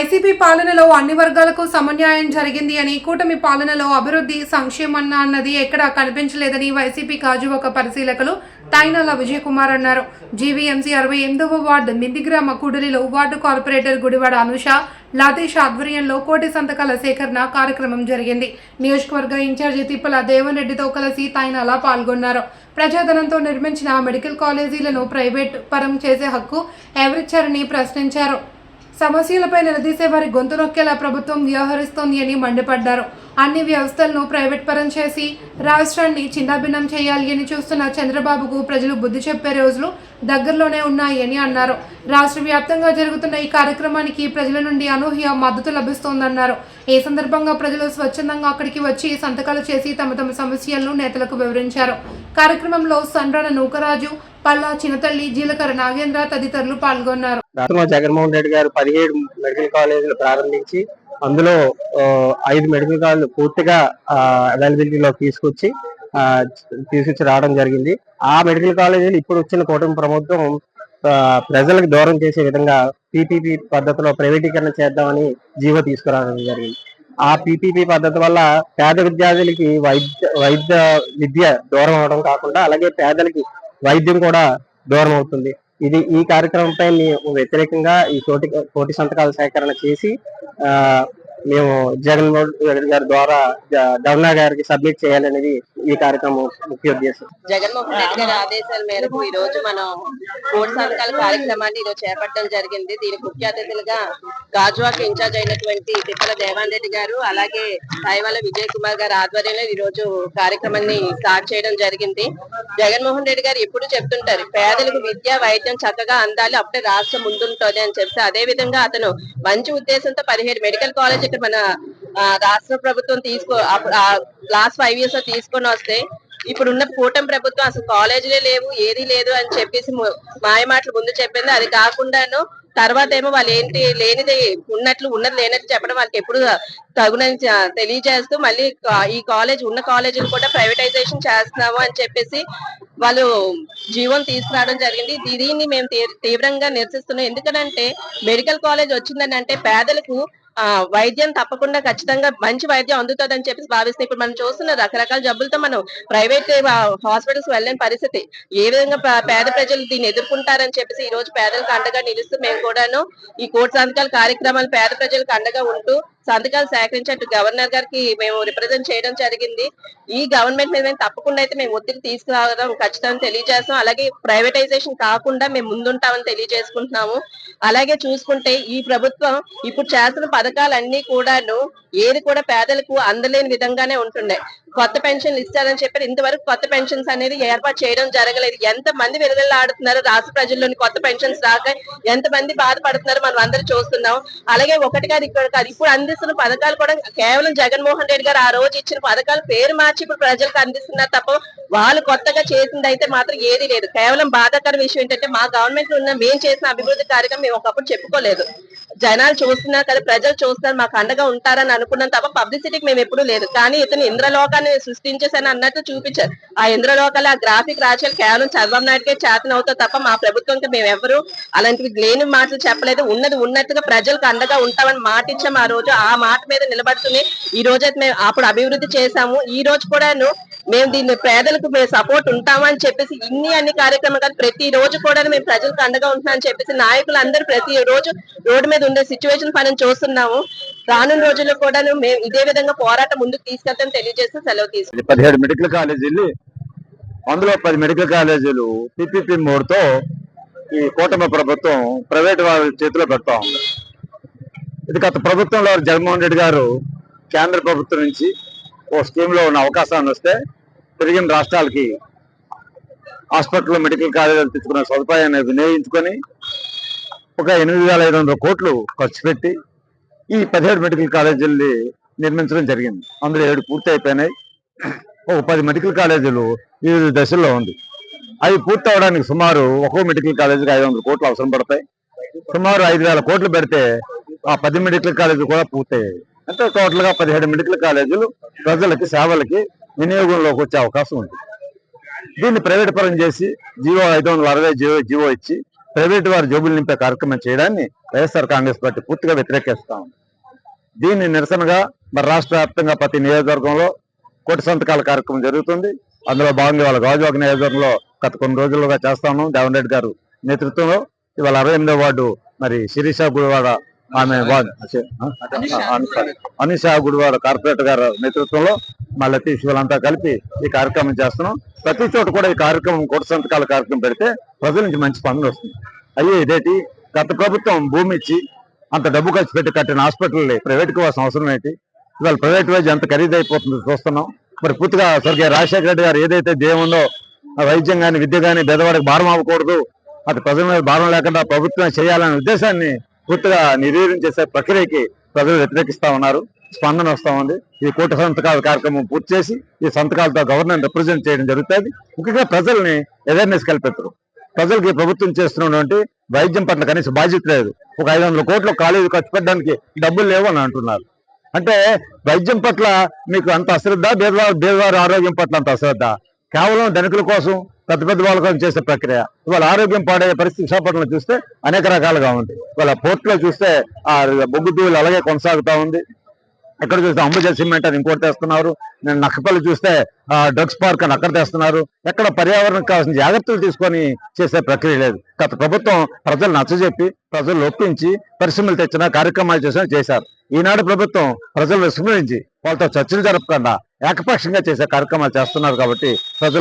YCP పాలనలో అన్ని వర్గాలకు సమన్యాయం జరిగింది అని కూటమి పాలనలో అభివృద్ధి సంక్షేమం అన్నది ఎక్కడా కనిపించలేదని వైసీపీ కాజువక పరిశీలకులు తైనాల విజయ్ కుమార్ అన్నారు. జీవీఎంసీ అరవై ఎనిమిదవ వార్డు మిందిగ్రామ కూడలిలో వార్డు కార్పొరేటర్ గుడివాడ అనుష లతీష్ ఆధ్వర్యంలో కోటి సంతకాల సేకరణ కార్యక్రమం జరిగింది. నియోజకవర్గ ఇన్ఛార్జి తిప్పల దేవన్ రెడ్డితో కలిసి తైనాల పాల్గొన్నారు. ప్రజాధనంతో నిర్మించిన మెడికల్ కాలేజీలను ప్రైవేట్ పరం చేసే హక్కు ఎవరిచ్చారని ప్రశ్నించారు. సమస్యలపై నిలదీసే వారి గొంతు నొక్కేలా ప్రభుత్వం వ్యవహరిస్తోంది అని మండిపడ్డారు. అన్ని వ్యవస్థలను ప్రైవేట్ పరం చేసి రాష్ట్రాన్ని చిన్నాభిన్నం చేయాలి అని చూస్తున్న చంద్రబాబుకు ప్రజలు బుద్ధి చెప్పే రోజులు దగ్గరలోనే ఉన్నాయని అన్నారు. రాష్ట్ర వ్యాప్తంగా జరుగుతున్న ఈ కార్యక్రమానికి ప్రజల నుండి అనూహ్య మద్దతు లభిస్తోందన్నారు. ఈ సందర్భంగా ప్రజలు స్వచ్ఛందంగా అక్కడికి వచ్చి సంతకాలు చేసి తమ తమ సమస్యలను నేతలకు వివరించారు. కార్యక్రమంలో సండ్రాన నూకరాజు పల్లా చినతల్లి జీలకర్ర నాగేంద్ర తదితరులు పాల్గొన్నారు. జగన్మోహన్ రెడ్డి గారు పదిహేడు మెడికల్ కాలేజీలు ప్రారంభించి అందులో ఆ, ఐదు మెడికల్ కాలేజీలు పూర్తిగా అవైలబిలిటీలో తీసుకొచ్చి తీసుకొచ్చి రావడం జరిగింది. ఆ మెడికల్ కాలేజీలు ఇప్పుడు వచ్చిన కూటమి ప్రభుత్వం ప్రజలకు దూరం చేసే విధంగా పీపీపీ పద్ధతిలో ప్రైవేటీకరణ చేద్దామని జీవో తీసుకురావడం జరిగింది. ఆ పీపీపీ పద్ధతి వల్ల పేద విద్యార్థులకి వైద్య వైద్య విద్య దూరం అవడం కాకుండా అలాగే పేదలకి వైద్యం కూడా దూరం అవుతుంది. ఇది ఈ కార్యక్రమంపై మేము వ్యతిరేకంగా ఈ కోటి కోటి సంతకాల సేకరణ చేసి ఆ మేము జగన్మోహన్ రెడ్డి గారి ద్వారా ధర్నా గారికి సబ్మిట్ చేయాలనేది ఈ కార్యక్రమం ముఖ్య ఉద్దేశం. జగన్మోహన్ రెడ్డి గారి ఆదేశాల మేరకు ఈ రోజు మనం కోడి సంతకాల కార్యక్రమాన్ని ఈరోజు చేపట్టడం జరిగింది. దీనికి ముఖ్య అతిథులుగా గాజువాక్ ఇన్ఛార్జ్ అయినటువంటి తిప్పల దేవాన్ రెడ్డి గారు అలాగే సాయివాల విజయ్ కుమార్ గారి ఆధ్వర్యంలో ఈ రోజు కార్యక్రమాన్ని స్టార్ట్ చేయడం జరిగింది. జగన్మోహన్ రెడ్డి గారు ఎప్పుడు చెప్తుంటారు పేదలకు విద్య వైద్యం చక్కగా అందాలి అప్పుడే రాష్ట్రం ముందుంటుంది అని చెప్తే అదే విధంగా అతను మంచి ఉద్దేశంతో పదిహేడు మెడికల్ కాలేజ్ అయితే మన ఆ, రాష్ట్ర ప్రభుత్వం తీసుకో లాస్ట్ ఫైవ్ ఇయర్స్లో తీసుకొని వస్తే ఇప్పుడున్న కూటమి ప్రభుత్వం అసలు కాలేజీలే లేవు ఏది లేదు అని చెప్పేసి మాయ మాటలు ముందు చెప్పింది. అది కాకుండాను తర్వాత ఏమో వాళ్ళు ఏంటి లేనిది ఉన్నట్లు ఉన్నది లేనట్లు చెప్పడం వాళ్ళకి ఎప్పుడు తగునని తెలియజేస్తూ మళ్ళీ ఈ కాలేజ్ ఉన్న కాలేజీలు కూడా ప్రైవేటైజేషన్ చేస్తున్నాము అని చెప్పేసి వాళ్ళు జీవం తీసుకురావడం జరిగింది. దీన్ని మేము తీవ్రంగా నిరసిస్తున్నాం. ఎందుకంటే మెడికల్ కాలేజ్ వచ్చిందని అంటే పేదలకు వైద్యం తప్పకుండా ఖచ్చితంగా మంచి వైద్యం అందుతుంది అని చెప్పేసి భావిస్తే ఇప్పుడు మనం చూస్తున్న రకరకాల జబ్బులతో మనం ప్రైవేట్ హాస్పిటల్స్ వెళ్ళని పరిస్థితి. ఏ విధంగా పేద ప్రజలు దీన్ని ఎదుర్కొంటారని చెప్పేసి ఈ రోజు పేదలకు అండగా నిలుస్తూ మేము కూడాను ఈ కోటి సంతకాల కార్యక్రమాలు పేద ప్రజలకు అండగా ఉంటూ సంతకాలు సేకరించేట్టు గవర్నర్ గారికి మేము రిప్రజెంట్ చేయడం జరిగింది. ఈ గవర్నమెంట్ మీద మేము తప్పకుండా అయితే మేము ఒత్తిడి తీసుకురావడం ఖచ్చితంగా తెలియజేస్తాం. అలాగే ప్రైవేటైజేషన్ కాకుండా మేము ముందుంటామని తెలియజేసుకుంటున్నాము. అలాగే చూసుకుంటే ఈ ప్రభుత్వం ఇప్పుడు చేస్తున్న పథకాలన్నీ కూడాను ఏది కూడా పేదలకు అందలేని విధంగానే ఉంటుండే కొత్త పెన్షన్లు ఇస్తారని చెప్పారు ఇంతవరకు కొత్త పెన్షన్స్ అనేది ఏర్పాటు చేయడం జరగలేదు. ఎంత మంది ఆడుతున్నారు రాష్ట్ర ప్రజల్లోని కొత్త పెన్షన్స్ రాక ఎంత మంది బాధపడుతున్నారు మనం అందరూ చూస్తున్నాం. అలాగే ఒకటి కాదు ఇక్కడ కాదు. ఇప్పుడు అందిస్తున్న పథకాలు కూడా కేవలం జగన్మోహన్ రెడ్డి గారు ఆ రోజు ఇచ్చిన పథకాలు పేరు మార్చి ఇప్పుడు ప్రజలకు అందిస్తున్నారు తప్ప వాళ్ళు కొత్తగా చేసింది అయితే మాత్రం ఏది లేదు. కేవలం బాధాకర విషయం ఏంటంటే మా గవర్నమెంట్లో ఉన్న మేము చేసిన అభివృద్ధి కార్యక్రమం మేము ఒకప్పుడు చెప్పుకోలేదు. జనాలు చూస్తున్నారు కదా ప్రజలు చూస్తున్నారు మాకు అండగా ఉంటారని అనుకున్నాం తప్ప పబ్లిసిటీకి మేము ఎప్పుడూ లేదు. కానీ ఇతను ఇంద్రలోకాన్ని సృష్టించేసాను అన్నట్టు చూపించారు. ఆ ఇంద్రలోకాలు ఆ గ్రాఫిక్ రాజ్యాలు కేవలం చంద్రబాబు నాయుడుకే చేతనవుతా తప్ప మా ప్రభుత్వంకి మేము ఎవరు అలాంటివి లేని మాటలు చెప్పలేదు. ఉన్నది ఉన్నట్టుగా ప్రజలకు అండగా ఉంటామని మాట ఇచ్చాము ఆ రోజు. ఆ మాట మీద నిలబడుతూనే ఈ రోజు అయితే మేము అప్పుడు అభివృద్ధి చేశాము. ఈ రోజు కూడాను మేము దీన్ని పేదలకు మేము సపోర్ట్ ఉంటామని చెప్పేసి ఇన్ని అన్ని కార్యక్రమాలు ప్రతి రోజు కూడా మేము ప్రజలకు అండగా ఉంటున్నామని చెప్పేసి నాయకులు అందరూ ప్రతి రోజు రోడ్డు మీద ఉండే సిచ్యువేషన్ మనం చూస్తున్నాము. రానున్న రోజుల్లో కూడా మేము ఇదే విధంగా పోరాటం ముందుకు తీసుకెళ్తామని తెలియజేస్తూ సెలవు తీసుకుంది పదిహేడు మెడికల్ కాలేజీలు అందులో పది మెడికల్ కాలేజీలు పిపిపి మోడ్తో ఈ కూటమి ప్రభుత్వం ప్రైవేట్ వాళ్ళ చేతిలో పెడతా ఉంది. ఇది గత ప్రభుత్వంలో జగన్మోహన్ రెడ్డి గారు కేంద్ర ప్రభుత్వం నుంచి ఓ స్కీమ్లో ఉన్న అవకాశాన్ని వస్తే తిరిగిన రాష్ట్రాలకి హాస్పిటల్ మెడికల్ కాలేజీలు తెచ్చుకునే సదుపాయాన్ని వినియోగించుకొని ఒక ఎనిమిది వేల ఐదు వందల కోట్లు ఖర్చు పెట్టి ఈ పదిహేడు మెడికల్ కాలేజీల్ని నిర్మించడం జరిగింది. అందులో ఏడు పూర్తి అయిపోయినాయి. ఒక పది మెడికల్ కాలేజీలు వివిధ దశల్లో ఉంది. అవి పూర్తి అవడానికి సుమారు ఒక్కో మెడికల్ కాలేజీకి ఐదు వందల కోట్లు అవసరం పడతాయి. సుమారు ఐదు వేల కోట్లు పెడితే ఆ పది మెడికల్ కాలేజీలు కూడా పూర్తయ్యాయి. అంటే టోటల్గా పదిహేడు మెడికల్ కాలేజీలు ప్రజలకి సేవలకి వినియోగంలోకి వచ్చే అవకాశం ఉంది. దీన్ని ప్రైవేట్ పరం చేసి జియో ఐదు వందల అరవై జియో జియో ఇచ్చి ప్రైవేట్ వారి జోబులు నింపే కార్యక్రమం చేయడాన్ని వైఎస్ఆర్ కాంగ్రెస్ పార్టీ పూర్తిగా వ్యతిరేకిస్తా ఉంది. దీన్ని నిరసనగా మరి రాష్ట్ర వ్యాప్తంగా ప్రతి నియోజకవర్గంలో కోటి సంతకాల కార్యక్రమం జరుగుతుంది. అందులో భాగంగా వాళ్ళ గాజువాక నియోజకవర్గంలో గత కొన్ని రోజులుగా చేస్తాను. దేవన్ రెడ్డి గారు నేతృత్వంలో ఇవాళ అరవై ఎనిమిదో వార్డు మరి శిరీష గుడివాడ ఆమె అనిషా గుడివాడ కార్పొరేటర్ గారు నేతృత్వంలో మళ్ళీ లతీష్ కలిపి ఈ కార్యక్రమం చేస్తున్నాం. ప్రతి చోట కూడా ఈ కార్యక్రమం కోట సంతకాల కార్యక్రమం పెడితే ప్రజల నుంచి మంచి పనులు వస్తుంది అయ్యే ఇదేటి? గత ప్రభుత్వం భూమి ఇచ్చి అంత డబ్బు ఖర్చు పెట్టి కట్టిన హాస్పిటల్ ప్రైవేట్ కోవాల్సిన అవసరం ఏంటి? ఇవాళ ప్రైవేట్ వైద్యం ఎంత ఖరీదైపోతుందో చూస్తున్నాం. మరి పూర్తిగా స్వర్గీయ రాజశేఖర రెడ్డి గారు ఏదైతే దేవుందో ఆ వైద్యం కానీ విద్య కానీ పేదవాడికి భారం అవ్వకూడదు అది ప్రజల మీద భారం లేకుండా ప్రభుత్వం చేయాలనే ఉద్దేశాన్ని పూర్తిగా నిర్వీర్యం చేసే ప్రక్రియకి ప్రజలు వ్యతిరేకిస్తా ఉన్నారు. స్పందన వస్తా ఉంది. ఈ కోటి సంతకాల కార్యక్రమం పూర్తి చేసి ఈ సంతకాలతో గవర్నర్ రిప్రజెంట్ చేయడం జరుగుతుంది. ముఖ్యంగా ప్రజల్ని అవేర్నెస్ కల్పెత్తరు ప్రజలకి ప్రభుత్వం చేస్తున్నటువంటి వైద్యం పట్ల కనీస బాధ్యత లేదు. ఒక ఐదు వందల కోట్లు కాలేజీ ఖర్చు పెట్టడానికి డబ్బులు లేవు అని అంటున్నారు. అంటే వైద్యం పట్ల మీకు అంత అశ్రద్ధ బేదవారి బేదవారి ఆరోగ్యం పట్ల అంత అశ్రద్ధ? కేవలం ధనికుల కోసం పెద్ద పెద్ద వాళ్ళ కోసం చేసే ప్రక్రియ. ఇవాళ ఆరోగ్యం పాడే పరిస్థితి విశాఖపట్నంలో చూస్తే అనేక రకాలుగా ఉంది. వాళ్ళ పోర్టులో చూస్తే ఆ బొగ్గు దూలు అలాగే కొనసాగుతా ఉంది. ఎక్కడ చూస్తే అంబుజా సిమెంట్ అని ఇంకోటి తెస్తున్నారు. నేను నక్కపల్లి చూస్తే డ్రగ్స్ పార్క్ అని అక్కడ తెస్తున్నారు. ఎక్కడ పర్యావరణం కావాల్సిన జాగ్రత్తలు తీసుకొని చేసే ప్రక్రియ లేదు. గత ప్రభుత్వం ప్రజలు నచ్చజెప్పి ప్రజలు ఒప్పించి పరిశ్రమలు తెచ్చిన కార్యక్రమాలు చేసిన చేశారు. ఈనాడు ప్రభుత్వం ప్రజలు విస్మరించి వాళ్ళతో చర్చలు జరపకుండా ఏకపక్షంగా చేసే కార్యక్రమాలు చేస్తున్నారు కాబట్టి ప్రజలు